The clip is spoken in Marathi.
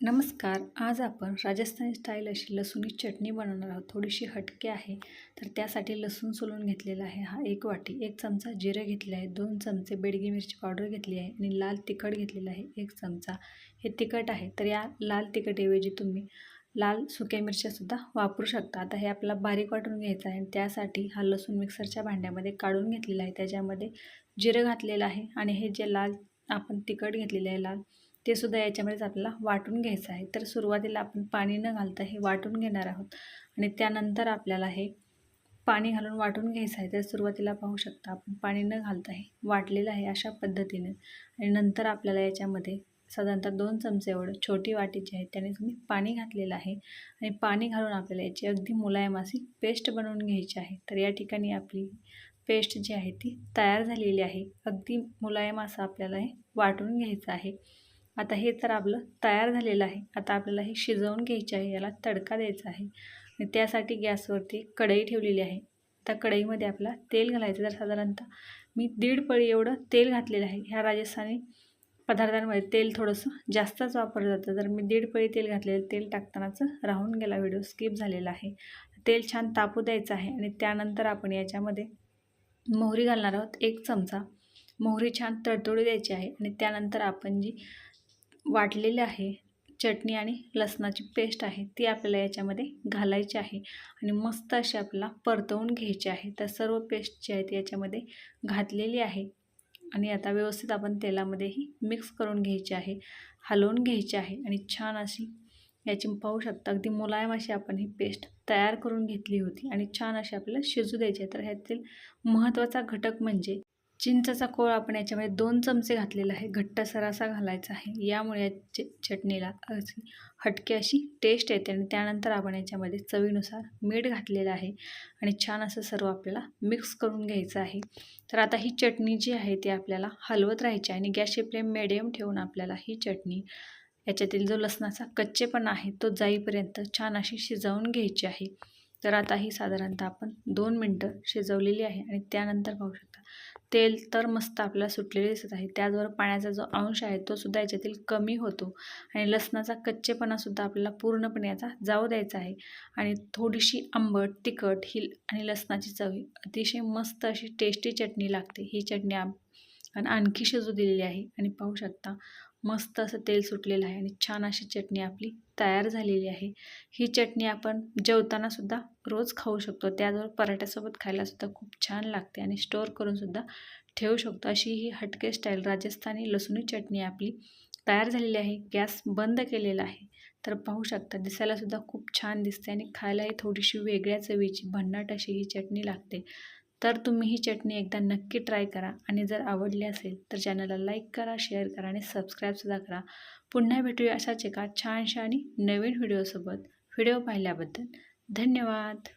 नमस्कार. आज आपण राजस्थानी स्टाईल अशी लसूणी चटणी बनवणार आहोत. थोडीशी हटके आहे तर त्यासाठी लसूण सोलून घेतलेला आहे हा एक वाटी. एक चमचा जिरे घेतले आहे दोन चमचे बेडगी मिरची पावडर घेतली आहे आणि लाल तिखट घेतलेलं आहे एक चमचा. हे तिखट आहे तर या लाल तिखटऐवजी तुम्ही लाल सुक्या मिरच्यासुद्धा वापरू शकता. आता हे आपल्याला बारीक वाटून घ्यायचं आहे आणि त्यासाठी हा लसूण मिक्सरच्या भांड्यामध्ये काढून घेतलेला आहे. त्याच्यामध्ये जिरं घातलेलं आहे आणि हे जे लाल आपण तिखट घेतलेले आहे लाल ते सुद्धा याच्यामध्येच आपल्याला वाटून घ्यायचं आहे. तर सुरुवातीला आपण पाणी न घालता हे वाटून घेणार आहोत. आणि त्यानंतर आपल्याला हे पाणी घालून वाटून घ्यायचं आहे. तर सुरुवातीला पाहू शकता आपण पाणी न घालता हे वाटलेलं आहे अशा पद्धतीने. आणि नंतर आपल्याला याच्यामध्ये साधारणतः दोन चमचे एवढं छोटी वाटी जी आहे. त्याने तुम्ही पाणी घातलेलं आहे. आणि पाणी घालून आपल्याला याची अगदी मुलायम अशी पेस्ट बनवून घ्यायची आहे. तर या ठिकाणी आपली पेस्ट जी आहे ती तयार झालेली आहे. अगदी मुलायम असं आपल्याला हे वाटून घ्यायचं आहे. आता हे तर आपलं तयार झालेलं आहे. आता आपल्याला हे शिजवून घ्यायचे आहे याला तडका द्यायचा आहे. आणि त्यासाठी गॅसवरती कढई ठेवलेली आहे. त्या कढईमध्ये आपला तेल घालायचं तर साधारणतः मी दीड पळी एवढं तेल घातलेलं आहे. ह्या राजस्थानी पदार्थांमध्ये तेल थोडंसं जास्तच वापरलं जातं. तर मी दीड पळी तेल घातलेलं तेल टाकतानाच राहून गेला व्हिडिओ स्किप झालेला आहे. तेल छान तापू द्यायचं आहे. आणि त्यानंतर आपण याच्यामध्ये मोहरी घालणार आहोत एक चमचा. मोहरी छान तडतोडी द्यायची आहे. आणि त्यानंतर आपण जी वाटलेली आहे. चटणी आणि लसणाची पेस्ट आहे ती आपल्याला याच्यामध्ये घालायची आहे आणि मस्त अशी आपल्याला परतवून घ्यायची आहे. तर सर्व पेस्ट जी आहे ती याच्यामध्ये घातलेली आहे आणि आता व्यवस्थित आपण तेलामध्येही मिक्स करून घ्यायची आहे हलवून घ्यायची आहे आणि छान अशी याची पाहू शकता. अगदी मुलायम अशी आपण ही पेस्ट तयार करून घेतली होती आणि छान अशी आपल्याला शिजू द्यायची आहे. तर ह्यातील महत्त्वाचा घटक म्हणजे चिंचचा कोळ आपण याच्यामध्ये दोन चमचे घातलेला आहे घट्ट सरासा घालायचा आहे. यामुळे या चटणीला अशी हटके अशी टेस्ट येते आणि त्यानंतर आपण याच्यामध्ये चवीनुसार मीठ घातलेलं आहे आणि छान असं सर्व आपल्याला मिक्स करून घ्यायचं आहे. तर आता ही चटणी जी आहे ती आपल्याला हलवत राहायची आहे आणि गॅसची फ्लेम मिडियम ठेवून आपल्याला ही चटणी याच्यातील जो लसणाचा कच्चेपणा आहे तो जाईपर्यंत छान अशी शिजवून घ्यायची आहे. तर आता ही साधारणतः आपण दोन मिनटं शिजवलेली आहे आणि त्यानंतर पाहू शकता. तेल तर मस्त आपल्याला सुटलेले दिसत आहे. त्याचबरोबर पाण्याचा जो अंश आहे तो सुद्धा याच्यातील कमी होतो. आणि लसणाचा कच्चेपणासुद्धा आपल्याला पूर्णपणे याचा जाऊ द्यायचा आहे. आणि थोडीशी आंबट तिखट ही आणि लसणाची चवी अतिशय मस्त अशी टेस्टी चटणी लागते. ही चटणी आपण आणखी शिजू दिलेली आहे. आणि पाहू शकता मस्त असं तेल सुटलेलं आहे आणि छान अशी चटणी आपली तयार झालेली आहे. ही चटणी आपण जेवतानासुद्धा रोज खाऊ शकतो. त्याचबरोबर पराठ्यासोबत खायलासुद्धा खूप छान लागते आणि स्टोअर करूनसुद्धा ठेवू शकतो. अशी ही हटके स्टाईल राजस्थानी लसुणी चटणी आपली तयार झालेली आहे. गॅस बंद केलेला आहे. तर पाहू शकता दिसायलासुद्धा खूप छान दिसते आणि खायलाही थोडीशी वेगळ्या चवीची भन्नाट अशी ही चटणी लागते. तर तुम्ही ही चटणी एकदा नक्की ट्राय करा आणि जर आवडली असेल तर चॅनलला लाईक करा शेअर करा आणि सबस्क्राईबसुद्धा करा. पुन्हा भेटूया अशाच एका छानशा आणि नवीन व्हिडिओसोबत. व्हिडिओ पाहिल्याबद्दल धन्यवाद.